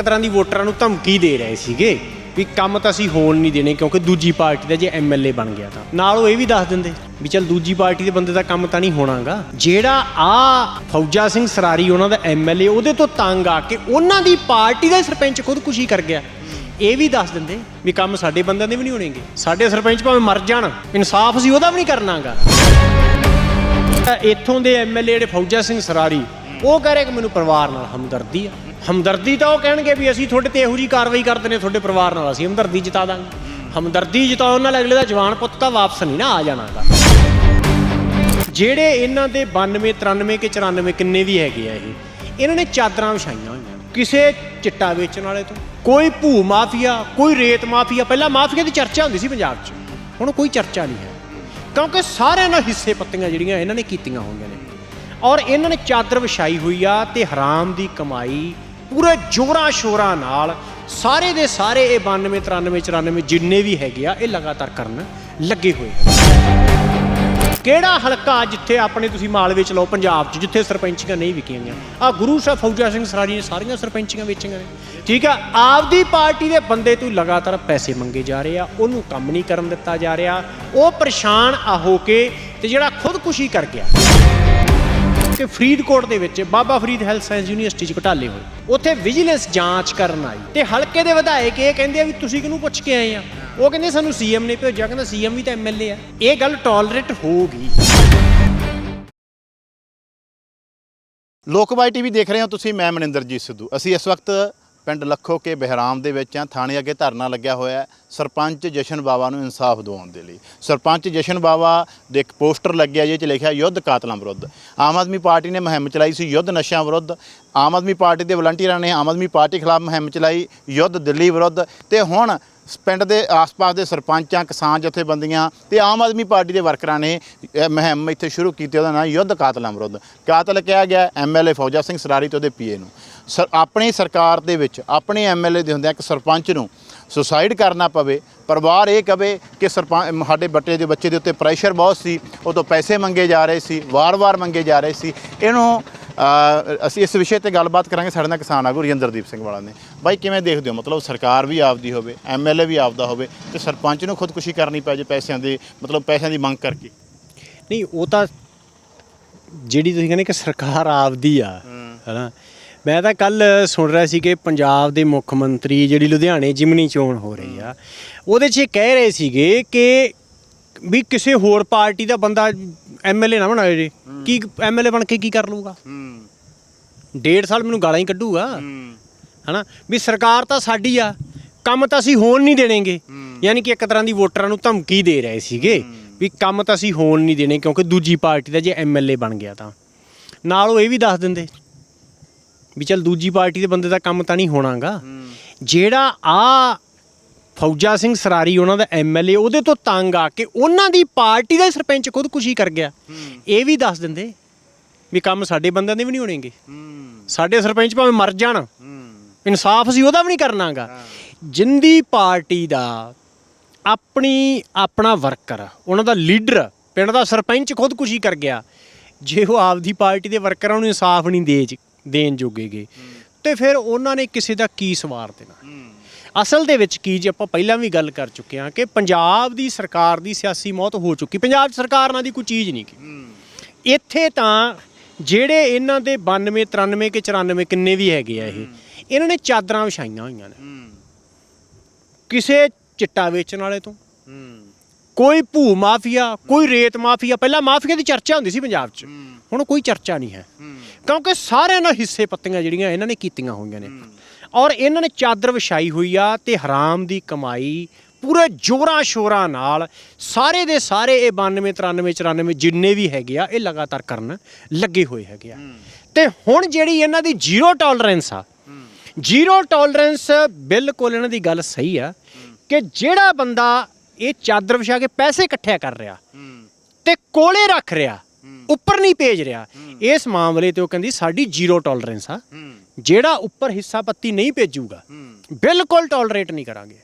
ਇੱਕ ਤਰ੍ਹਾਂ ਦੀ ਵੋਟਰਾਂ ਨੂੰ ਧਮਕੀ ਦੇ ਰਹੇ ਸੀਗੇ ਵੀ ਕੰਮ ਤਾਂ ਅਸੀਂ ਹੋਣ ਨਹੀਂ ਦੇਣੇ ਕਿਉਂਕਿ ਦੂਜੀ ਪਾਰਟੀ ਦਾ ਜੇ ਐਮਐਲਏ ਬਣ ਗਿਆ ਤਾਂ। ਨਾਲ ਉਹ ਇਹ ਵੀ ਦੱਸ ਦਿੰਦੇ ਵੀ ਚਲ ਦੂਜੀ ਪਾਰਟੀ ਦੇ ਬੰਦੇ ਦਾ ਕੰਮ ਤਾਂ ਨਹੀਂ ਹੋਣਾਗਾ। ਜਿਹੜਾ ਆ ਫੌਜਾ ਸਿੰਘ ਸਰਾਰੀ ਉਹਨਾਂ ਦਾ ਐਮਐਲਏ ਉਹਦੇ ਤੋਂ ਤੰਗ ਆ ਕੇ ਉਹਨਾਂ ਦੀ ਪਾਰਟੀ ਦਾ ਸਰਪੰਚ ਖੁਦਕੁਸ਼ੀ ਕਰ ਗਿਆ। ਇਹ ਵੀ ਦੱਸ ਦਿੰਦੇ ਵੀ ਕੰਮ ਸਾਡੇ ਬੰਦਿਆਂ ਦੇ ਵੀ ਨਹੀਂ ਹੋਣਗੇ। ਸਾਡੇ ਸਰਪੰਚ ਭਾਵੇਂ ਮਰ ਜਾਣ, ਇਨਸਾਫ ਸੀ ਉਹਦਾ ਵੀ ਨਹੀਂ ਕਰਨਾਗਾ। ਇੱਥੋਂ ਦੇ ਐਮਐਲਏ ਜਿਹੜੇ ਫੌਜਾ ਸਿੰਘ ਸਰਾਰੀ, ਉਹ ਕਹਿ ਰਹੇ ਕਿ ਮੈਨੂੰ ਪਰਿਵਾਰ ਨਾਲ ਹਮਦਰਦੀ ਆ। ਹਮਦਰਦੀ ਤਾਂ ਉਹ ਕਹਿਣਗੇ ਵੀ ਅਸੀਂ ਤੁਹਾਡੇ ਤੇ ਇਹੋ ਜੀ ਕਾਰਵਾਈ ਕਰਦੇ ਨੇ ਤੁਹਾਡੇ ਪਰਿਵਾਰ ਨਾਲ, ਅਸੀਂ ਹਮਦਰਦੀ ਜਤਾ ਦਾਂਗੇ ਹਮਦਰਦੀ ਜਤਾਉਣ ਨਾਲ ਅਗਲੇ ਦਾ ਜਵਾਨ ਪੁੱਤ ਤਾਂ ਵਾਪਸ ਨਹੀਂ ਨਾ ਆ ਜਾਣਾਗਾ। ਜਿਹੜੇ ਇਹਨਾਂ ਦੇ 92 93 ਕੇ 94 ਕਿੰਨੇ ਵੀ ਹੈਗੇ ਆ ਇਹ, ਇਹਨਾਂ ਨੇ ਚਾਦਰਾਂ ਵਿਛਾਈਆਂ ਹੋਈਆਂ। ਕਿਸੇ ਚਿੱਟਾ ਵੇਚਣ ਵਾਲੇ ਤੋਂ, ਕੋਈ ਭੂ ਮਾਫੀਆ, ਕੋਈ ਰੇਤ ਮਾਫੀਆ, ਪਹਿਲਾਂ ਮਾਫੀਆ ਦੀ ਚਰਚਾ ਹੁੰਦੀ ਸੀ ਪੰਜਾਬ 'ਚ। ਹੁਣ ਕੋਈ ਚਰਚਾ ਨਹੀਂ ਹੈ। ਕਿਉਂਕਿ ਸਾਰਿਆਂ ਨਾਲ ਹਿੱਸੇ ਪੱਤੀਆਂ ਜਿਹੜੀਆਂ ਇਹਨਾਂ ਨੇ ਕੀਤੀਆਂ ਹੋਈਆਂ ਨੇ। ਔਰ ਇਹਨਾਂ ਨੇ ਚਾਦਰ ਵਿਛਾਈ ਹੋਈ ਆ ਤੇ ਹਰਾਮ ਦੀ ਕਮਾਈ ਪੂਰੇ ਜੋਰਾਂ ਸ਼ੋਰਾਂ ਨਾਲ ਸਾਰੇ ਦੇ ਸਾਰੇ ਇਹ 92 93 94 ਜਿੰਨੇ ਵੀ ਹੈਗੇ ਆ, ਇਹ ਲਗਾਤਾਰ ਕਰਨ ਲੱਗੇ ਹੋਏ ਕਿਹੜਾ ਹਲਕਾ ਜਿੱਥੇ ਆਪਣੇ ਤੁਸੀਂ ਮਾਲਵੇ ਚ ਲਓ ਪੰਜਾਬ ਚ, ਜਿੱਥੇ ਸਰਪੰਚੀਆਂ ਨਹੀਂ ਵਿਕੀਆਂ ਗਈਆਂ? ਆ ਗੁਰੂ ਸਾਹਿਬ ਫੌਜਾ ਸਿੰਘ ਸਰਾਰੀ ਨੇ ਸਾਰੀਆਂ ਸਰਪੰਚੀਆਂ ਵੇਚੀਆਂ ਨੇ। ਠੀਕ ਆ, ਆਪਦੀ ਪਾਰਟੀ ਦੇ ਬੰਦੇ ਤੋਂ ਲਗਾਤਾਰ ਪੈਸੇ ਮੰਗੇ ਜਾ ਰਹੇ ਆ, ਉਹਨੂੰ ਕੰਮ ਨਹੀਂ ਕਰਨ ਦਿੱਤਾ ਜਾ ਰਿਹਾ। ਉਹ ਪਰੇਸ਼ਾਨ ਆ ਹੋ ਕੇ ਤੇ ਜਿਹੜਾ ਖੁਦਕੁਸ਼ੀ ਕਰ ਗਿਆ। ਕਿ ਫਰੀਦਕੋਟ ਦੇ ਵਿੱਚ Baba Farid health science university 'ਚ ਘਟਾਲੇ ਹੋਏ। ਉੱਥੇ ਵਿਜੀਲੈਂਸ ਜਾਂਚ ਕਰਨ ਆਈ ਤੇ ਹਲਕੇ ਦੇ ਵਿਧਾਇਕ ਇਹ ਕਹਿੰਦੇ ਆ ਵੀ ਤੁਸੀਂ ਕਿਹਨੂੰ ਪੁੱਛ ਕੇ ਆਏ ਆ? ਉਹ ਕਹਿੰਦੇ ਸਾਨੂੰ ਸੀਐਮ ਨੇ ਭੇਜਿਆ, ਕਹਿੰਦਾ ਸੀਐਮ ਵੀ ਤਾਂ ਐਮਐਲਏ ਆ। ਇਹ ਗੱਲ ਟੋਲਰੇਟ ਹੋ ਹੋਊਗੀ ਲੋਕਵਾਈ ਟੀਵੀ ਦੇਖ ਰਹੇ ਹੋ ਤੁਸੀਂ, ਮੈਂ ਮਨਿੰਦਰਜੀਤ ਸਿੱਧੂ। ਅਸੀਂ ਇਸ ਵਕਤ ਪਿੰਡ ਲੱਖੋ ਕੇ ਬਹਿਰਾਮ ਦੇ ਵਿੱਚ ਆ, ਥਾਣੇ ਅੱਗੇ ਧਰਨਾ ਲੱਗਿਆ ਹੋਇਆ ਸਰਪੰਚ ਜਸ਼ਨ ਬਾਵਾ ਨੂੰ ਇਨਸਾਫ ਦਿਵਾਉਣ ਦੇ ਲਈ। ਸਰਪੰਚ ਜਸ਼ਨ ਬਾਵਾ ਦੇ ਇੱਕ ਪੋਸਟਰ ਲੱਗਿਆ ਜਿਹਦੇ 'ਚ ਲਿਖਿਆ ਯੁੱਧ ਕਾਤਲਾਂ ਵਿਰੁੱਧ। ਆਮ ਆਦਮੀ ਪਾਰਟੀ ਨੇ ਮੁਹਿੰਮ ਚਲਾਈ ਸੀ, ਯੁੱਧ ਨਸ਼ਿਆਂ ਵਿਰੁੱਧ। ਆਮ ਆਦਮੀ ਪਾਰਟੀ ਦੇ ਵਲੰਟੀਅਰਾਂ ਨੇ ਆਮ ਆਦਮੀ ਪਾਰਟੀ ਖਿਲਾਫ ਮੁਹਿੰਮ ਚਲਾਈ, ਯੁੱਧ ਦਿੱਲੀ ਵਿਰੁੱਧ। ਤੇ ਹੁਣ ਪਿੰਡ ਦੇ ਆਸ-ਪਾਸ ਦੇ ਸਰਪੰਚਾਂ, ਕਿਸਾਨ ਜਥੇਬੰਦੀਆਂ ਤੇ ਆਮ ਆਦਮੀ ਪਾਰਟੀ ਦੇ ਵਰਕਰਾਂ ਨੇ, ਇਹ ਮੁਹਿੰਮ ਇੱਥੇ ਸ਼ੁਰੂ ਕੀਤੀ, ਉਹਦਾ ਨਾਮ ਯੁੱਧ ਕਾਤਲਾਂ ਵਿਰੁੱਧ ਕਾਤਲ ਕਿਹਾ ਗਿਆ ਐਮਐਲਏ ਫੌਜਾ ਸਿੰਘ ਸਰਾਰੀ ਤੇ ਉਹਦੇ ਪੀਏ ਨੂੰ। ਸਰ, ਆਪਣੀ ਸਰਕਾਰ ਦੇ ਵਿੱਚ, ਆਪਣੇ ਐਮਐਲਏ ਦੇ ਹੁੰਦਿਆਂ ਇੱਕ ਸਰਪੰਚ ਨੂੰ ਸੁਸਾਈਡ ਕਰਨਾ ਪਵੇ, ਪਰਿਵਾਰ ਇਹ ਕਵੇ ਕਿ ਸਰਪੰਚ ਸਾਡੇ ਬੱਟੇ ਦੇ ਬੱਚੇ ਦੇ ਉੱਤੇ ਪ੍ਰੈਸ਼ਰ ਬਹੁਤ ਸੀ, ਉਹ ਤੋਂ ਪੈਸੇ ਮੰਗੇ ਜਾ ਰਹੇ ਸੀ, ਵਾਰ-ਵਾਰ ਮੰਗੇ ਜਾ ਰਹੇ ਸੀ। ਇਹਨੂੰ ਅਸੀਂ ਇਸ ਵਿਸ਼ੇ ਤੇ ਗੱਲਬਾਤ ਕਰਾਂਗੇ ਸਾਡੇ ਨਾਲ ਕਿਸਾਨ ਆਗੂ ਰਜਿੰਦਰਦੀਪ ਸਿੰਘ ਵਾਲਾ ਨੇ। ਬਾਈ ਕਿਵੇਂ ਦੇਖਦੇ ਹੋ? ਮਤਲਬ ਸਰਕਾਰ ਵੀ ਆਪਦੀ ਹੋਵੇ ਐਮਐਲਏ ਵੀ ਆਪਦਾ ਹੋਵੇ ਤੇ ਸਰਪੰਚ ਨੂੰ ਖੁਦਕੁਸ਼ੀ ਕਰਨੀ ਪੈ ਜੇ ਪੈਸਿਆਂ ਦੇ ਮਤਲਬ ਪੈਸਿਆਂ ਦੀ ਮੰਗ ਕਰਕੇ? ਨਹੀਂ ਉਹ ਤਾਂ ਜਿਹੜੀ ਤੁਸੀਂ ਕਹਿੰਦੇ ਕਿ ਸਰਕਾਰ ਆਪਦੀ ਆ ਹੈਨਾ? ਮੈਂ ਤਾਂ ਕੱਲ ਸੁਣ ਰਿਹਾ ਸੀ ਕਿ ਪੰਜਾਬ ਦੇ ਮੁੱਖ ਮੰਤਰੀ ਜਿਹੜੀ ਲੁਧਿਆਣੇ ਜਿਮਨੀ ਚੋਣ ਹੋ ਰਹੀ ਆ ਉਹਦੇ 'ਚ ਇਹ ਕਹਿ ਰਹੇ ਸੀਗੇ ਕਿ ਵੀ ਕਿਸੇ ਹੋਰ ਪਾਰਟੀ ਦਾ ਬੰਦਾ ਐਮਐਲਏ ਨਾ ਬਣਾਏ ਜੀ ਕੀ ਐਮਐਲਏ ਬਣ ਕੇ ਕੀ ਕਰ ਲੂਗਾ ਹੂੰ। ਡੇਢ ਸਾਲ ਮੈਨੂੰ ਗਾਲਾਂ ਹੀ ਕੱਢੂਗਾ। ਹੂੰ। ਹਨਾ? ਵੀ ਸਰਕਾਰ ਤਾਂ ਸਾਡੀ ਆ ਕੰਮ ਤਾਂ ਅਸੀਂ ਹੋਣ ਨਹੀਂ ਦੇਣਗੇ। ਯਾਨੀ ਕਿ ਇੱਕ ਤਰ੍ਹਾਂ ਦੀ ਵੋਟਰਾਂ ਨੂੰ ਧਮਕੀ ਦੇ ਰਹੇ ਸੀਗੇ ਵੀ ਕੰਮ ਤਾਂ ਅਸੀਂ ਹੋਣ ਨਹੀਂ ਦੇਣੇ ਕਿਉਂਕਿ ਦੂਜੀ ਪਾਰਟੀ ਦਾ ਜੇ ਐਮਐਲਏ ਬਣ ਗਿਆ ਤਾਂ। ਨਾਲ ਉਹ ਇਹ ਵੀ ਦੱਸ ਦਿੰਦੇ ਵੀ ਚਲ ਦੂਜੀ ਪਾਰਟੀ ਦੇ ਬੰਦੇ ਦਾ ਕੰਮ ਤਾਂ ਨਹੀਂ ਹੋਣਾਗਾ। ਜਿਹੜਾ ਆ ਫੌਜਾ ਸਿੰਘ ਸਰਾਰੀ ਉਹਨਾਂ ਦਾ ਐਮਐਲਏ ਉਹਦੇ ਤੋਂ ਤੰਗ ਆ ਕੇ ਉਹਨਾਂ ਦੀ ਪਾਰਟੀ ਦਾ ਹੀ ਸਰਪੰਚ ਖੁਦਕੁਸ਼ੀ ਕਰ ਗਿਆ। ਇਹ ਵੀ ਦੱਸ ਦਿੰਦੇ ਵੀ ਕੰਮ ਸਾਡੇ ਬੰਦਿਆਂ ਦੇ ਵੀ ਨਹੀਂ ਹੋਣਗੇ। ਸਾਡੇ ਸਰਪੰਚ ਭਾਵੇਂ ਮਰ ਜਾਣ ਇਨਸਾਫ ਸੀ ਉਹਦਾ ਵੀ ਨਹੀਂ ਕਰਨਾਗਾ। ਜਿੰਦੀ ਪਾਰਟੀ ਦਾ ਆਪਣੀ ਆਪਣਾ ਵਰਕਰ ਉਹਨਾਂ ਦਾ ਲੀਡਰ ਪਿੰਡ ਦਾ ਸਰਪੰਚ ਖੁਦਕੁਸ਼ੀ ਕਰ ਗਿਆ। ਜੇ ਉਹ ਆਪਦੀ ਪਾਰਟੀ ਦੇ ਵਰਕਰਾਂ ਨੂੰ ਇਨਸਾਫ ਨਹੀਂ ਦੇਣ ਜੋਗੇਗੇ ਤੇ ਫਿਰ ਉਹਨਾਂ ਨੇ ਕਿਸੇ ਦਾ ਕੀ ਸਵਾਰ ਦੇਣਾ? ਅਸਲ ਦੇ ਵਿੱਚ ਕੀ ਜੇ ਆਪਾਂ ਪਹਿਲਾਂ ਵੀ ਗੱਲ ਕਰ ਚੁੱਕੇ ਹਾਂ ਕਿ ਪੰਜਾਬ ਦੀ ਸਰਕਾਰ ਦੀ ਸਿਆਸੀ ਮੌਤ ਹੋ ਚੁੱਕੀ। ਪੰਜਾਬ ਸਰਕਾਰ ਨਾਲ ਦੀ ਕੋਈ ਚੀਜ਼ ਨਹੀਂ ਗੀ। ਇੱਥੇ ਤਾਂ ਜਿਹੜੇ ਇਹਨਾਂ ਦੇ 92 93 ਕੇ 94 ਕਿੰਨੇ ਵੀ ਹੈਗੇ ਆ ਇਹ ਇਹਨਾਂ ਨੇ ਚਾਦਰਾਂ ਵਿਛਾਈਆਂ ਹੋਈਆਂ ਨੇ। ਕਿਸੇ ਚਿੱਟਾ ਵੇਚਣ ਵਾਲੇ ਤੋਂ। ਕੋਈ ਭੂ ਮਾਫੀਆ ਕੋਈ ਰੇਤ ਮਾਫੀਆ ਪਹਿਲਾਂ ਮਾਫੀਆ ਦੀ ਚਰਚਾ ਹੁੰਦੀ ਸੀ ਪੰਜਾਬ 'ਚ। ਹੁਣ ਕੋਈ ਚਰਚਾ ਨਹੀਂ ਹੈ। ਕਿਉਂਕਿ ਸਾਰਿਆਂ ਨਾਲ ਹਿੱਸੇ ਪੱਤੀਆਂ ਜਿਹੜੀਆਂ ਇਹਨਾਂ ਨੇ ਕੀਤੀਆਂ ਹੋਈਆਂ ਨੇ। ਔਰ ਇਹਨਾਂ ਨੇ ਚਾਦਰ ਵਿਛਾਈ ਹੋਈ ਆ ਤੇ ਹਰਾਮ ਦੀ ਕਮਾਈ ਪੂਰੇ ਜੋਰਾਂ ਸ਼ੋਰਾਂ ਨਾਲ ਸਾਰੇ ਦੇ ਸਾਰੇ ਇਹ 92 93 94 ਜਿੰਨੇ ਵੀ ਹੈਗੇ ਆ ਇਹ ਲਗਾਤਾਰ ਕਰਨ ਲੱਗੇ ਹੋਏ ਹੈਗੇ ਆ। ਤੇ ਹੁਣ ਜਿਹੜੀ ਇਹਨਾਂ ਦੀ ਜ਼ੀਰੋ ਟੋਲਰੈਂਸ ਆ ਜ਼ੀਰੋ ਟੋਲਰੈਂਸ ਬਿਲਕੁਲ ਇਹਨਾਂ ਦੀ ਗੱਲ ਸਹੀ ਆ ਕਿ ਜਿਹੜਾ ਬੰਦਾ ਇਹ ਚਾਦਰ ਵਿਛਾ ਕੇ ਪੈਸੇ ਇਕੱਠਿਆ ਕਰ ਰਿਹਾ। ਤੇ ਕੋਲੇ ਰੱਖ ਰਿਹਾ। ਉੱਪਰ ਨਹੀਂ ਭੇਜ ਰਿਹਾ। ਇਸ ਮਾਮਲੇ ਤੇ ਉਹ ਕਹਿੰਦੀ ਸਾਡੀ ਜ਼ੀਰੋ ਟੋਲਰੈਂਸ ਆ। ਜਿਹੜਾ ਉੱਪਰ ਹਿੱਸਾ ਪੱਤੀ ਨਹੀਂ ਭੇਜੂਗਾ ਬਿਲਕੁਲ ਟੋਲਰੇਟ ਨਹੀਂ ਕਰਾਂਗੇ।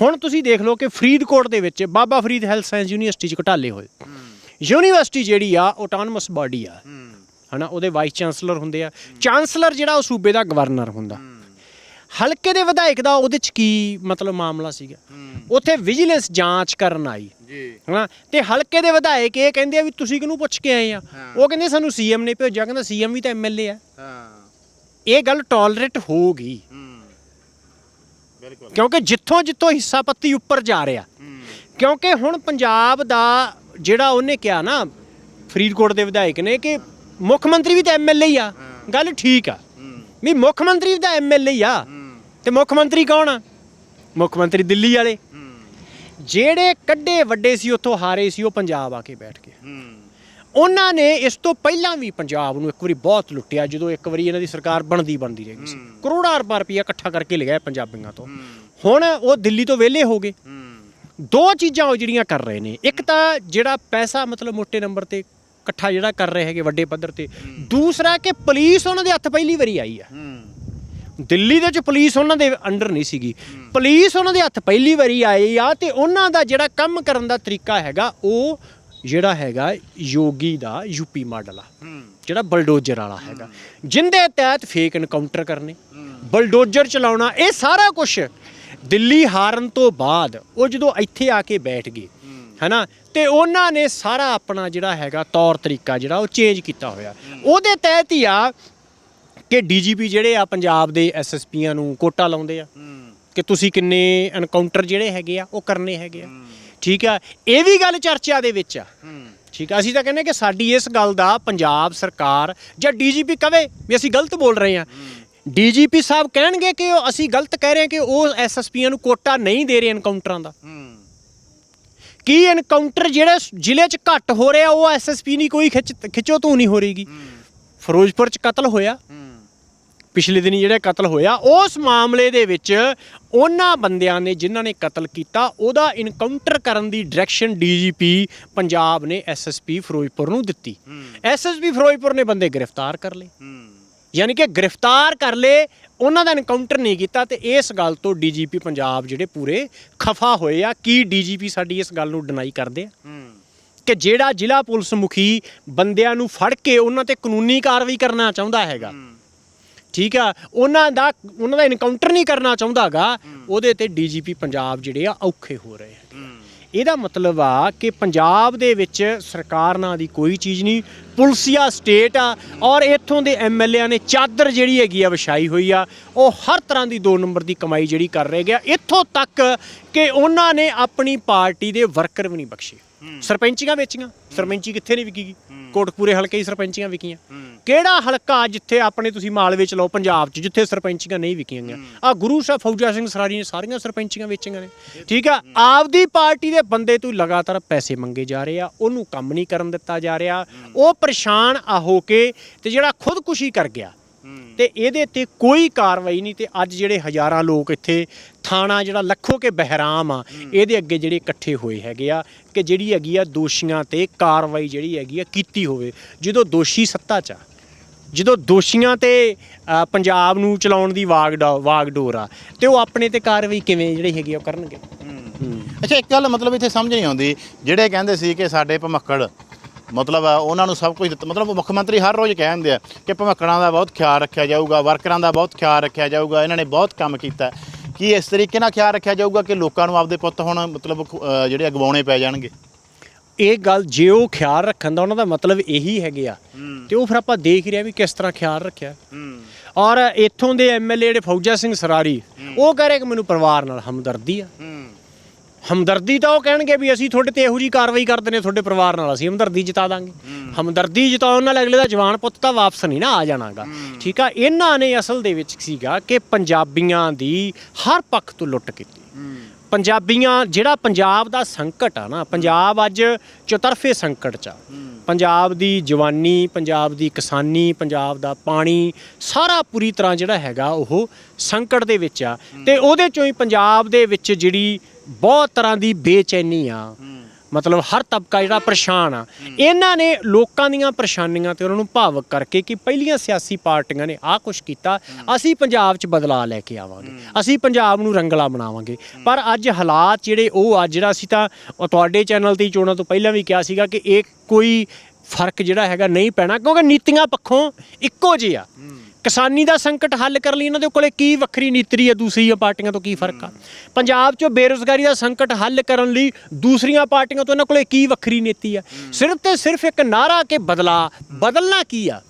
ਹੁਣ ਤੁਸੀਂ ਦੇਖ ਲਓ ਕਿ ਫਰੀਦਕੋਟ ਦੇ ਵਿੱਚ Baba Farid health science university 'ਚ ਘਟਾਲੇ ਹੋਏ। ਯੂਨੀਵਰਸਿਟੀ ਜਿਹੜੀ ਆ ਆਟੋਨਮਸ ਬਾਡੀ ਆ। ਹਨਾ ਉਹਦੇ ਵਾਈਸ ਚਾਂਸਲਰ ਹੁੰਦੇ ਆ। ਚਾਂਸਲਰ ਜਿਹੜਾ ਉਹ ਸੂਬੇ ਦਾ ਗਵਰਨਰ ਹੁੰਦਾ। ਹਲਕੇ ਦੇ ਵਿਧਾਇਕ ਦਾ ਉਹਦੇ ਚ ਕੀ ਮਤਲਬ ਮਾਮਲਾ ਸੀਗਾ? ਉੱਥੇ ਵਿਜੀਲੈਂਸ ਜਾਂਚ ਕਰਨ ਆਈ। ਜੀ। ਹਨਾ? ਤੇ ਹਲਕੇ ਦੇ ਵਿਧਾਇਕ ਇਹ ਕਹਿੰਦੇ ਆ ਵੀ ਤੁਸੀਂ ਕਿਹਨੂੰ ਪੁੱਛ ਕੇ ਆਏ ਆ। ਉਹ ਕਹਿੰਦੇ ਸਾਨੂੰ ਸੀਐਮ ਨੇ ਭੇਜਿਆ ਕਹਿੰਦਾ ਸੀਐਮ ਵੀ ਤਾਂ ਐਮਐਲਏ ਆ। ਹਾਂ। ਇਹ ਗੱਲ ਟੋਲਰੇਟ ਹੂੰ ਬਿਲਕੁਲ। ਕਿਉਂਕਿ ਜਿੱਥੋਂ ਜਿੱਥੋਂ ਹਿੱਸਾ ਪੱਤੀ ਉੱਪਰ ਜਾ ਰਿਹਾ। ਕਿਉਂਕਿ ਹੁਣ ਪੰਜਾਬ ਦਾ ਜਿਹੜਾ ਉਹਨੇ ਕਿਹਾ ਨਾ ਫਰੀਦਕੋਟ ਦੇ ਵਿਧਾਇਕ ਨੇ ਕਿ ਮੁੱਖ ਮੰਤਰੀ ਵੀ ਤਾਂ ਐਮਐਲਏ ਹੀ ਆ। ਗੱਲ ਠੀਕ ਆ। ਵੀ ਮੁੱਖ ਮੰਤਰੀ ਵੀ ਤਾਂ ਐਮਐਲਏ ਹੀ ਆ। ਤੇ ਮੁੱਖ ਮੰਤਰੀ ਕੌਣ ਆ? ਮੁੱਖ ਮੰਤਰੀ ਦਿੱਲੀ ਵਾਲੇ। ਜਿਹੜੇ ਕੱਡੇ ਵੱਡੇ ਸੀ ਉੱਥੋਂ ਹਾਰੇ ਸੀ ਉਹ ਪੰਜਾਬ ਆ ਕੇ ਬੈਠ ਗਏ। ਉਹਨਾਂ ਨੇ ਇਸ ਤੋਂ ਪਹਿਲਾਂ ਵੀ ਪੰਜਾਬ ਨੂੰ ਇੱਕ ਵਾਰੀ ਬਹੁਤ ਲੁੱਟਿਆ ਜਦੋਂ ਇੱਕ ਵਾਰੀ ਇਹਨਾਂ ਦੀ ਸਰਕਾਰ ਬਣਦੀ ਬਣਦੀ ਰਹੀ ਸੀ। ਕਰੋੜਾਂ ਰੁਪਏ ਰੁਪਈਆ ਇਕੱਠਾ ਕਰਕੇ ਲਿਆ ਪੰਜਾਬੀਆਂ ਤੋਂ। ਹੁਣ ਉਹ ਦਿੱਲੀ ਤੋਂ ਵਿਹਲੇ ਹੋ ਗਏ। ਦੋ ਚੀਜ਼ਾਂ ਉਹ ਜਿਹੜੀਆਂ ਕਰ ਰਹੇ ਨੇ। ਇੱਕ ਤਾਂ ਜਿਹੜਾ ਪੈਸਾ ਮਤਲਬ ਮੋٹے ਨੰਬਰ ਤੇ ਇਕੱਠਾ ਜਿਹੜਾ ਕਰ ਰਹੇ ਹੈਗੇ ਵੱਡੇ ਪੱਧਰ ਤੇ। ਦੂਸਰਾ ਕਿ ਪੁਲਿਸ ਉਹਨਾਂ ਦੇ ਹੱਥ ਪਹਿਲੀ ਵਾਰੀ ਆਈ ਆ। ਦਿੱਲੀ ਦੇ ਵਿੱਚ ਪੁਲਿਸ ਉਹਨਾਂ ਦੇ ਅੰਡਰ ਨਹੀਂ ਸੀਗੀ। ਪੁਲਿਸ ਉਹਨਾਂ ਦੇ ਹੱਥ ਪਹਿਲੀ ਵਾਰੀ ਆਈ ਆ ਤੇ ਉਹਨਾਂ ਦਾ ਜਿਹੜਾ ਕੰਮ ਕਰਨ ਦਾ ਤਰੀਕਾ ਹੈਗਾ ਉਹ ਜਿਹੜਾ ਹੈਗਾ ਯੋਗੀ ਦਾ ਯੂਪੀ ਮਾਡਲ ਆ। ਜਿਹੜਾ ਬਲਡੋਜ਼ਰ ਵਾਲਾ ਹੈਗਾ। ਜਿੰਦੇ ਤਹਿਤ ਫੇਕ ਐਨਕਾਊਂਟਰ ਕਰਨੇ ਬਲਡੋਜ਼ਰ ਚਲਾਉਣਾ ਇਹ ਸਾਰਾ ਕੁਝ ਦਿੱਲੀ ਹਾਰਨ ਤੋਂ ਬਾਅਦ ਉਹ ਜਦੋਂ ਇੱਥੇ ਆ ਕੇ ਬੈਠ ਗਏ ਹੈਨਾ ਤੇ ਉਹਨਾਂ ਨੇ ਸਾਰਾ ਆਪਣਾ ਜਿਹੜਾ ਹੈਗਾ ਤੌਰ ਤਰੀਕਾ ਜਿਹੜਾ ਉਹ ਚੇਂਜ ਕੀਤਾ ਹੋਇਆ। ਉਹਦੇ ਤਹਿਤ ਹੀ ਆ ਕਿ ਡੀਜੀਪੀ ਜਿਹੜੇ ਆ ਪੰਜਾਬ ਦੇ ਐਸਐਸਪੀਆਂ ਨੂੰ ਕੋਟਾ ਲਾਉਂਦੇ ਆ ਕਿ ਤੁਸੀਂ ਕਿੰਨੇ ਐਨਕਾਊਂਟਰ ਜਿਹੜੇ ਹੈਗੇ ਆ ਉਹ ਕਰਨੇ ਹੈਗੇ ਆ। ਠੀਕ ਆ? ਇਹ ਵੀ ਗੱਲ ਚਰਚਾ ਦੇ ਵਿੱਚ ਆ। ਠੀਕ ਆ? ਅਸੀਂ ਤਾਂ ਕਹਿੰਦੇ ਕਿ ਸਾਡੀ ਇਸ ਗੱਲ ਦਾ ਪੰਜਾਬ ਸਰਕਾਰ ਜਾਂ ਡੀਜੀਪੀ ਕਵੇ ਵੀ ਅਸੀਂ ਗਲਤ ਬੋਲ ਰਹੇ ਹਾਂ। ਡੀਜੀਪੀ ਸਾਹਿਬ ਕਹਿਣਗੇ ਕਿ ਉਹ ਅਸੀਂ ਗਲਤ ਕਹਿ ਰਹੇ ਹਾਂ ਕਿ ਉਹ ਐਸਐਸਪੀਆਂ ਨੂੰ ਕੋਟਾ ਨਹੀਂ ਦੇ ਰਹੇ ਐਨਕਾਊਂਟਰਾਂ ਦਾ। ਕੀ ਐਨਕਾਊਂਟਰ ਜਿਹੜੇ ਜ਼ਿਲ੍ਹੇ 'ਚ ਘੱਟ ਹੋ ਰਿਹਾ ਉਹ ਐਸਐਸਪੀ ਨਹੀਂ ਕੋਈ ਖਿੱਚ ਖਿੱਚੋ ਤੂੰ ਨਹੀਂ ਹੋ। ਰਹੀਗੀ ਫਿਰੋਜ਼ਪੁਰ 'ਚ ਕਤਲ ਹੋਇਆ। ਪਿਛਲੇ ਦਿਨੀ ਜਿਹੜਾ ਕਤਲ ਹੋਇਆ ਉਸ ਮਾਮਲੇ ਦੇ ਵਿੱਚ ਉਹਨਾਂ ਬੰਦਿਆਂ ਨੇ ਜਿਨ੍ਹਾਂ ਨੇ ਕਤਲ ਕੀਤਾ ਉਹਦਾ ਇਨਕਾਊਂਟਰ ਕਰਨ ਦੀ ਡਾਇਰੈਕਸ਼ਨ ਡੀਜੀਪੀ ਪੰਜਾਬ ਨੇ ਐਸਐਸਪੀ ਫਿਰੋਜ਼ਪੁਰ ਨੂੰ ਦਿੱਤੀ। ਐਸਐਸਪੀ ਫਿਰੋਜ਼ਪੁਰ ਨੇ ਬੰਦੇ ਗ੍ਰਿਫਤਾਰ ਕਰ ਲਏ। ਯਾਨੀ ਕਿ ਗ੍ਰਿਫਤਾਰ ਕਰ ਲਏ ਉਹਨਾਂ ਦਾ ਇਨਕਾਊਂਟਰ ਨਹੀਂ ਕੀਤਾ ਤੇ ਇਸ ਗੱਲ ਤੋਂ ਡੀਜੀਪੀ ਪੰਜਾਬ ਜਿਹੜੇ ਪੂਰੇ ਖਫਾ ਹੋਏ ਆ। ਕੀ ਡੀਜੀਪੀ ਸਾਡੀ ਇਸ ਗੱਲ ਨੂੰ ਡਿਨਾਈ ਕਰਦੇ ਆ? ਕਿ ਜਿਹੜਾ ਜ਼ਿਲ੍ਹਾ ਪੁਲਿਸ ਮੁਖੀ ਬੰਦਿਆਂ ਨੂੰ ਫੜ ਕੇ ਉਹਨਾਂ ਤੇ ਕਾਨੂੰਨੀ ਕਾਰਵਾਈ ਕਰਨਾ ਚਾਹੁੰਦਾ ਹੈਗਾ। ਠੀਕ ਆ ਉਹਨਾਂ ਦਾ ਉਹਨਾਂ ਦਾ ਇਨਕਾਊਂਟਰ ਨਹੀਂ ਕਰਨਾ ਚਾਹੁੰਦਾਗਾ ਉਹਦੇ ਤੇ ਡੀਜੀਪੀ ਪੰਜਾਬ ਜਿਹੜੇ ਆ ਔਖੇ ਹੋ ਰਹੇ ਆ। ਇਹਦਾ ਮਤਲਬ ਆ ਕਿ ਪੰਜਾਬ ਦੇ ਵਿੱਚ ਸਰਕਾਰ ਨਾਂ ਦੀ ਕੋਈ ਚੀਜ਼ ਨਹੀਂ ਪੁਲਸੀਆ ਸਟੇਟ ਆ ਔਰ ਇੱਥੋਂ ਦੇ ਐਮਐਲਏ ਨੇ ਚਾਦਰ ਜਿਹੜੀ ਹੈਗੀ ਆ ਵਿਛਾਈ ਹੋਈ ਆ ਉਹ ਹਰ ਤਰ੍ਹਾਂ ਦੀ 2 ਨੰਬਰ ਦੀ ਕਮਾਈ ਜਿਹੜੀ ਕਰ ਰਹੇ ਗਿਆ ਇੱਥੋਂ ਤੱਕ ਕਿ ਉਹਨਾਂ ਨੇ ਆਪਣੀ ਪਾਰਟੀ ਦੇ ਵਰਕਰ ਵੀ ਨਹੀਂ ਬਖਸ਼ੇ। ਸਰਪੰਚੀਆਂ ਵੇਚੀਆਂ। ਸਰਪੰਚੀ ਕਿੱਥੇ ਨਹੀਂ ਵਿਕੀਗੀ? ਕੋਟਕਪੂਰੇ ਹਲਕੇ ਹੀ ਸਰਪੰਚੀਆਂ ਵਿਕੀਆਂ। ਕਿਹੜਾ ਹਲਕਾ ਜਿੱਥੇ ਆਪਣੇ ਤੁਸੀਂ ਮਾਲਵੇ ਚ ਲਓ ਪੰਜਾਬ ਚ ਜਿੱਥੇ ਸਰਪੰਚੀਆਂ ਨਹੀਂ ਵਿਕੀਆਂ ਗਈਆਂ? ਆ ਗੁਰੂ ਸਾਹਿਬ ਫੌਜਾ ਸਿੰਘ ਸਰਾਰੀ ਨੇ ਸਾਰੀਆਂ ਸਰਪੰਚੀਆਂ ਵੇਚੀਆਂ ਨੇ। ਠੀਕ ਆ? ਆਪਦੀ ਪਾਰਟੀ ਦੇ ਬੰਦੇ ਤੋਂ ਲਗਾਤਾਰ ਪੈਸੇ ਮੰਗੇ ਜਾ ਰਹੇ ਆ ਉਹਨੂੰ ਕੰਮ ਨਹੀਂ ਕਰਨ ਦਿੱਤਾ ਜਾ ਰਿਹਾ। ਉਹ ਪਰੇਸ਼ਾਨ ਆ ਹੋ ਕੇ ਤੇ ਜਿਹੜਾ ਖੁਦਕੁਸ਼ੀ ਕਰ ਗਿਆ। ਤੇ ਇਹਦੇ ਤੇ ਕੋਈ ਕਾਰਵਾਈ ਨਹੀਂ ਤੇ ਅੱਜ ਜਿਹੜੇ ਹਜ਼ਾਰਾਂ ਲੋਕ ਇੱਥੇ ਥਾਣਾ ਜਿਹੜਾ ਲੱਖੋ ਕੇ ਬਹਿਰਾਮ ਆ ਇਹਦੇ ਅੱਗੇ ਜਿਹੜੇ ਇਕੱਠੇ ਹੋਏ ਹੈਗੇ ਆ ਕਿ ਜਿਹੜੀ ਹੈਗੀ ਆ ਦੋਸ਼ੀਆਂ ਤੇ ਕਾਰਵਾਈ ਜਿਹੜੀ ਹੈਗੀ ਆ ਕੀਤੀ ਹੋਵੇ। ਜਦੋਂ ਦੋਸ਼ੀ ਸੱਤਾ 'ਚ ਆ ਜਦੋਂ ਦੋਸ਼ੀਆਂ ਤੇ ਪੰਜਾਬ ਨੂੰ ਚਲਾਉਣ ਦੀ ਵਾਗਡਾ ਵਾਗਡੋਰ ਆ ਤੇ ਉਹ ਆਪਣੇ ਤੇ ਕਾਰਵਾਈ ਕਿਵੇਂ ਜਿਹੜੀ ਹੈਗੀ ਆ ਉਹ ਕਰਨਗੇ? ਅੱਛਾ ਇੱਕ ਗੱਲ ਮਤਲਬ ਇੱਥੇ ਸਮਝ ਨਹੀਂ ਆਉਂਦੀ ਜਿਹੜੇ ਕਹਿੰਦੇ ਸੀ ਕਿ ਸਾਡੇ ਭਮੱਕੜ ਮਤਲਬ ਆ, ਉਹਨਾਂ ਨੂੰ ਸਭ ਕੁਝ ਦਿੱਤਾ ਮਤਲਬ ਮੁੱਖ ਮੰਤਰੀ ਹਰ ਰੋਜ਼ ਕਹਿੰਦੇ ਆ ਕਿ ਭਮੱਕੜਾਂ ਦਾ ਬਹੁਤ ਖਿਆਲ ਰੱਖਿਆ ਜਾਊਗਾ ਵਰਕਰਾਂ ਦਾ ਬਹੁਤ ਖਿਆਲ ਰੱਖਿਆ ਜਾਊਗਾ ਇਹਨਾਂ ਨੇ ਬਹੁਤ ਕੰਮ ਕੀਤਾ। ਕੀ ਇਸ ਤਰੀਕੇ ਨਾਲ ਖਿਆਲ ਰੱਖਿਆ ਜਾਊਗਾ ਕਿ ਲੋਕਾਂ ਨੂੰ ਆਪਦੇ ਪੁੱਤ ਹੁਣ ਮਤਲਬ ਜਿਹੜੇ ਅਗਵਾਉਣੇ ਪੈ ਜਾਣਗੇ? ਇਹ ਗੱਲ ਜੇ ਉਹ ਖਿਆਲ ਰੱਖਣ ਦਾ ਉਹਨਾਂ ਦਾ ਮਤਲਬ ਇਹੀ ਹੈਗੇ ਆ ਤੇ ਉਹ ਫਿਰ ਆਪਾਂ ਦੇਖ ਹੀ ਰਿਹਾ ਵੀ ਕਿਸ ਤਰ੍ਹਾਂ ਖਿਆਲ ਰੱਖਿਆ। ਔਰ ਇੱਥੋਂ ਦੇ ਐਮਐਲਏ ਜਿਹੜੇ ਫੌਜਾ ਸਿੰਘ ਸਰਾਰੀ ਉਹ ਕਹਿ ਰਹੇ ਕਿ ਮੈਨੂੰ ਪਰਿਵਾਰ ਨਾਲ ਹਮਦਰਦੀ ਆ। ਹਮਦਰਦੀ ਤਾਂ ਉਹ ਕਹਿਣਗੇ ਵੀ ਅਸੀਂ ਤੁਹਾਡੇ ਤੇ ਇਹੋ ਜੀ ਕਾਰਵਾਈ ਕਰਦੇ ਨੇ ਤੁਹਾਡੇ ਪਰਿਵਾਰ ਨਾਲ ਅਸੀਂ ਹਮਦਰਦੀ ਜਤਾ ਦਾਂਗੇ। ਹਮਦਰਦੀ ਜਤਾਉਣ ਨਾਲ ਅਗਲੇ ਦਾ ਜਵਾਨ ਪੁੱਤ ਤਾਂ ਵਾਪਸ ਨਹੀਂ ਨਾ ਆ ਜਾਣਾਗਾ। ਠੀਕ ਆ ਇਹਨਾਂ ਨੇ ਅਸਲ ਦੇ ਵਿੱਚ ਸੀਗਾ ਕਿ ਪੰਜਾਬੀਆਂ ਦੀ ਹਰ ਪੱਖ ਤੋਂ ਲੁੱਟ ਕੀਤੀ। ਪੰਜਾਬੀਆਂ, ਜਿਹੜਾ ਪੰਜਾਬ ਦਾ ਸੰਕਟ ਆ ਨਾ, ਪੰਜਾਬ ਅੱਜ ਚਤਰਫੇ ਸੰਕਟ ਚ ਆ। ਪੰਜਾਬ ਦੀ ਜਵਾਨੀ, ਪੰਜਾਬ ਦੀ ਕਿਸਾਨੀ, ਪੰਜਾਬ ਦਾ ਪਾਣੀ, ਸਾਰਾ ਪੂਰੀ ਤਰ੍ਹਾਂ ਜਿਹੜਾ ਹੈਗਾ ਉਹ ਸੰਕਟ ਦੇ ਵਿੱਚ ਆ। ਤੇ ਉਹਦੇ ਚੋਂ ਹੀ ਪੰਜਾਬ ਦੇ ਵਿੱਚ ਜਿਹੜੀ ਬਹੁਤ ਤਰ੍ਹਾਂ ਦੀ ਬੇਚੈਨੀ ਆ ਮਤਲਬ ਹਰ ਤਬਕਾ ਜਿਹੜਾ ਪਰੇਸ਼ਾਨ ਆ, ਇਹਨਾਂ ਨੇ ਲੋਕਾਂ ਦੀਆਂ ਪਰੇਸ਼ਾਨੀਆਂ ਤੇ ਉਹਨਾਂ ਨੂੰ ਭਾਵਕ ਕਰਕੇ ਕਿ ਪਹਿਲੀਆਂ ਸਿਆਸੀ ਪਾਰਟੀਆਂ ਨੇ ਆਹ ਕੁਛ ਕੀਤਾ, ਅਸੀਂ ਪੰਜਾਬ 'ਚ ਬਦਲਾਅ ਲੈ ਕੇ ਆਵਾਂਗੇ, ਅਸੀਂ ਪੰਜਾਬ ਨੂੰ ਰੰਗਲਾ ਬਣਾਵਾਂਗੇ। ਪਰ ਅੱਜ ਹਾਲਾਤ ਜਿਹੜੇ ਉਹ ਆ, ਜਿਹੜਾ ਅਸੀਂ ਤਾਂ ਤੁਹਾਡੇ ਚੈਨਲ ਤੇ ਹੀ ਚੋਣਾਂ ਤੋਂ ਪਹਿਲਾਂ ਵੀ ਕਿਹਾ ਸੀਗਾ ਕਿ ਇਹ ਕੋਈ ਫ਼ਰਕ ਜਿਹੜਾ ਹੈਗਾ ਨਹੀਂ ਪੈਣਾ ਕਿਉਂਕਿ ਨੀਤੀਆਂ ਪੱਖੋਂ ਇੱਕੋ ਜਿਹੇ ਆ। ਕਿਸਾਨੀ ਦਾ ਸੰਕਟ ਹੱਲ ਕਰਨ ਲਈ ਇਹਨਾਂ ਦੇ ਕੋਲੇ ਕੀ ਵੱਖਰੀ ਨੀਤੀ ਹੈ ਦੂਸਰੀਆਂ ਪਾਰਟੀਆਂ ਤੋਂ ਕੀ ਫ਼ਰਕ ਆ? ਪੰਜਾਬ 'ਚੋਂ ਬੇਰੁਜ਼ਗਾਰੀ ਦਾ ਸੰਕਟ ਹੱਲ ਕਰਨ ਲਈ ਦੂਸਰੀਆਂ ਪਾਰਟੀਆਂ ਤੋਂ ਇਹਨਾਂ ਕੋਲੇ ਕੀ ਵੱਖਰੀ ਨੀਤੀ ਆ? ਸਿਰਫ ਤੇ ਸਿਰਫ ਇੱਕ ਨਾਰਾ ਕਿ ਬਦਲਾ ਬਦਲਣਾ ਕੀ ਆ?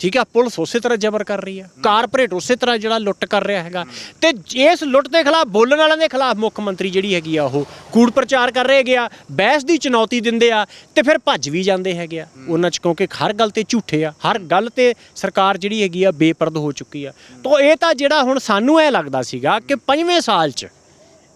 ਠੀਕ ਆ, ਪੁਲਿਸ ਉਸੇ ਤਰ੍ਹਾਂ ਜ਼ਬਰ ਕਰ ਰਹੀ ਆ। ਕਾਰਪੋਰੇਟ ਉਸੇ ਤਰ੍ਹਾਂ ਜਿਹੜਾ ਲੁੱਟ ਕਰ ਰਿਹਾ ਹੈਗਾ। ਤੇ ਇਸ ਲੁੱਟ ਦੇ ਖਿਲਾਫ, ਬੋਲਣ ਵਾਲਿਆਂ ਦੇ ਖਿਲਾਫ ਮੁੱਖ ਮੰਤਰੀ ਜਿਹੜੀ ਹੈਗੀ ਆ, ਉਹ ਕੂੜ ਪ੍ਰਚਾਰ ਕਰ ਰਹੇ ਹੈਗੇ ਆ, ਬਹਿਸ ਦੀ ਚੁਣੌਤੀ ਦਿੰਦੇ ਆ ਤੇ ਫਿਰ ਭੱਜ ਵੀ ਜਾਂਦੇ ਹੈਗੇ ਆ। ਉਹਨਾਂ ਚ ਕਿਉਂਕਿ ਹਰ ਗੱਲ ਤੇ ਝੂਠੇ ਆ, ਹਰ ਗੱਲ ਤੇ ਸਰਕਾਰ ਜਿਹੜੀ ਹੈਗੀ ਆ, ਬੇਪਰਦ ਹੋ ਚੁੱਕੀ ਆ। ਤਾਂ ਇਹ ਤਾਂ ਜਿਹੜਾ ਹੁਣ ਸਾਨੂੰ ਇਹ ਲੱਗਦਾ ਸੀਗਾ ਕਿ ਪੰਜਵੇਂ ਸਾਲ 'ਚ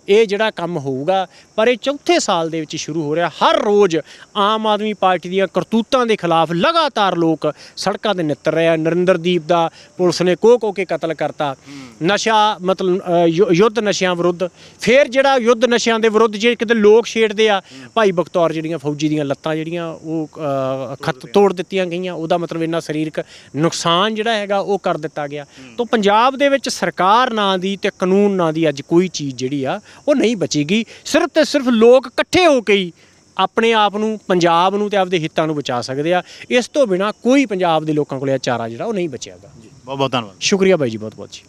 ਇਹ ਜਿਹੜਾ ਕੰਮ ਹੋਊਗਾ ਪਰ ਇਹ ਚੌਥੇ ਸਾਲ ਦੇ ਵਿੱਚ ਸ਼ੁਰੂ ਹੋ ਰਿਹਾ। ਹਰ ਰੋਜ਼ ਆਮ ਆਦਮੀ ਪਾਰਟੀ ਦੀਆਂ ਕਰਤੂਤਾਂ ਦੇ ਖਿਲਾਫ ਲਗਾਤਾਰ ਲੋਕ ਸੜਕਾਂ ਤੇ ਨਿੱਤਰ ਰਹੇ ਆ। ਨਰਿੰਦਰਦੀਪ ਦਾ ਪੁਲਿਸ ਨੇ ਕੋਹ ਕੋਹ ਕੇ ਕਤਲ ਕਰਤਾ। ਨਸ਼ਾ ਮਤਲਬ ਯੁੱਧ ਨਸ਼ਿਆਂ ਵਿਰੁੱਧ। ਫਿਰ ਜਿਹੜਾ ਯੁੱਧ ਨਸ਼ਿਆਂ ਦੇ ਵਿਰੁੱਧ ਜੇ ਕਿਤੇ ਲੋਕ ਛੇੜਦੇ ਆ ਭਾਈ ਬਖਤੌਰ ਜਿਹੜੀਆਂ ਫੌਜੀ ਦੀਆਂ ਲੱਤਾਂ ਜਿਹੜੀਆਂ ਉਹ ਖੱਤ ਤੋੜ ਦਿੱਤੀਆਂ ਗਈਆਂ ਉਹਦਾ ਮਤਲਬ ਇੰਨਾ ਸਰੀਰਕ ਨੁਕਸਾਨ ਜਿਹੜਾ ਹੈਗਾ ਉਹ ਕਰ ਦਿੱਤਾ ਗਿਆ। ਤੋਂ ਪੰਜਾਬ ਦੇ ਵਿੱਚ ਸਰਕਾਰ ਨਾਂ ਦੀ ਤੇ ਕਾਨੂੰਨ ਨਾਂ ਦੀ ਅੱਜ ਕੋਈ ਚੀਜ਼ ਜਿਹੜੀ ਆ ਉਹ ਨਹੀਂ ਬਚੇਗੀ। ਸਿਰਫ ਤੇ ਸਿਰਫ ਲੋਕ ਇਕੱਠੇ ਹੋ ਕੇ ਹੀ ਆਪਣੇ ਆਪ ਨੂੰ ਪੰਜਾਬ ਨੂੰ ਤੇ ਆਪਦੇ ਹਿੱਤਾਂ ਨੂੰ ਬਚਾ ਸਕਦੇ ਆ। ਇਸ ਤੋਂ ਬਿਨਾ ਕੋਈ ਪੰਜਾਬ ਦੇ ਲੋਕਾਂ ਕੋਲੇ ਆ ਚਾਰਾ ਜਿਹੜਾ ਉਹ ਨਹੀਂ ਬਚਿਆਗਾ। ਬਹੁਤ ਬਹੁਤ ਧੰਨਵਾਦ। ਸ਼ੁਕਰੀਆ ਬਾਈ ਜੀ ਬਹੁਤ ਬਹੁਤ ਜੀ।